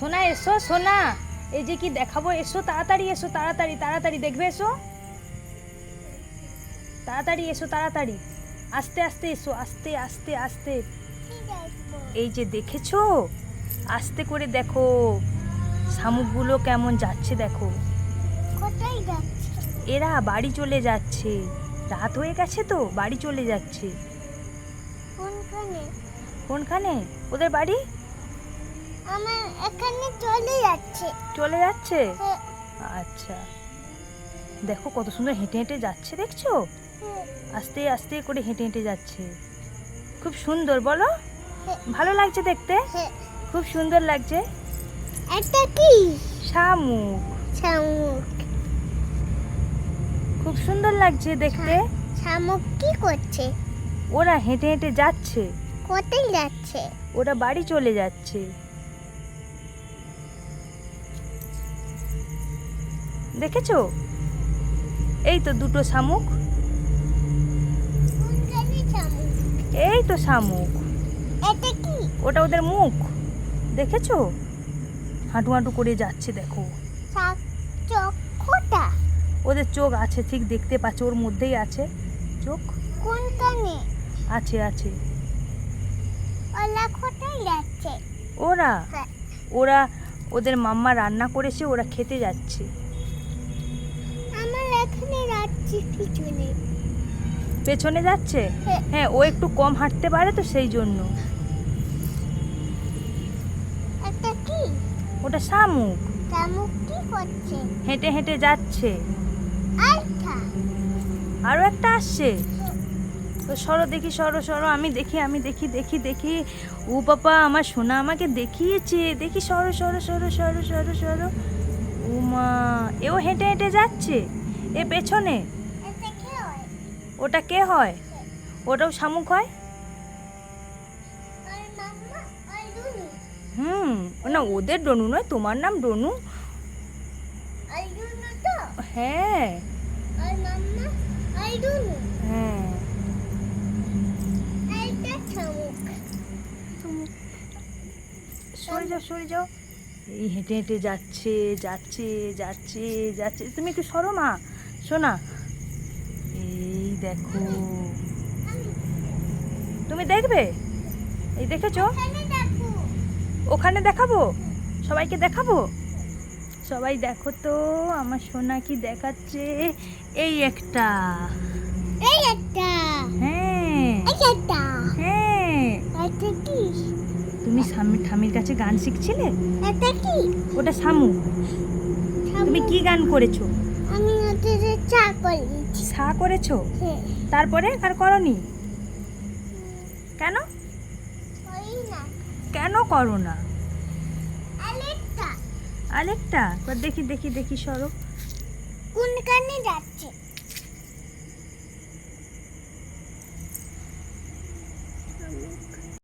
সোনা এসো সোনা। এই যে কি দেখাবো? এসো তাড়াতাড়ি এসো তাড়াতাড়ি তাড়াতাড়ি দেখবে এসো? তাড়াতাড়ি এসো তাড়াতাড়ি। আস্তে আস্তে এসো আস্তে আস্তে আস্তে। এই যে দেখেছ? আস্তে করে দেখো। শামুকগুলো কেমন যাচ্ছে দেখো। এরা বাড়ি চলে যাচ্ছে। রাত হয়ে গেছে তো বাড়ি চলে যাচ্ছে। কোনখানে? ওদের বাড়ি? আমার এখানে চলে যাচ্ছে। চলে যাচ্ছে? হ্যাঁ, আচ্ছা। দেখো কত সুন্দর হেঁটে হেঁটে যাচ্ছে দেখছ? হ্যাঁ, আস্তে আস্তে করে হেঁটে হেঁটে যাচ্ছে। খুব সুন্দর বলো? হ্যাঁ, ভালো লাগছে দেখতে। খুব সুন্দর লাগছে। এটা কি? শামুক। শামুক। খুব সুন্দর লাগছে দেখতে। শামুক কি করছে? ওরা হেঁটে হেঁটে যাচ্ছে। কোথায় যাচ্ছে? ওরা বাড়ি চলে যাচ্ছে। দেখেছ? এই তো দুটো শামুক। এই তো শামুক। ওটা ওদের মুখ। দেখেছ? হাঁটু হাঁটু করে যাচ্ছে, দেখো। ওদের চোখ আছে, ঠিক দেখতে পাচ্ছ, ওর মধ্যেই আছে। চোখ? আছে আছে। যাচ্ছে ওরা। ওরা ওদের মাম্মা রান্না করেছে, ওরা খেতে যাচ্ছে। যাচ্ছে পিছনে। পেছনে যাচ্ছে? হ্যাঁ। হ্যাঁ ও একটু কম হাঁটতে পারে তো সেই জন্য। কি? ওটা শামুক। শামুক কি করছে? হেঁটে হেঁটে যাচ্ছে। আরও একটা। আসছে। তো সরো দেখি সরো সরো। আমি দেখি আমি দেখি দেখি দেখি। ও বাবা আমার সোনা আমাকে দেখিয়েছে। দেখি সরো সরো সরো সরো সরো সরো। ও মা এও হেঁটে হেঁটে যাচ্ছে? এ পেছনে। ওটা কে হয়? ওটাও শামুক হয়? হুম না ওদের ডনু নয় তোমার নাম ডনু। হ্যাঁ। হ্যাঁ। সরে যাও সরে যাও। এই হেঁটে হেঁটে যাচ্ছে যাচ্ছে যাচ্ছে যাচ্ছে। তুমি একটু সরো মা শোনা এই দেখো। তুমি দেখবে? এই দেখেছ? ওখানে দেখাবো? সবাইকে দেখাবো? সবাই দেখো তো আমার সোনা কি দেখাচ্ছে? এই একটা। এই একটা। হ্যাঁ। এই একটা। হ্যাঁ। এটা কি? তুমি স্বামী ঠামির কাছে গান শিখছিলে? এটা কি? ওটা শামুক তুমি কি গান করেছ? সা করেছ। হ্যাঁ। তারপরে আর করনি? কেন? কেন করো না? আরেকটা দেখি দেখি দেখি সরো। কোন কানে যাচ্ছে?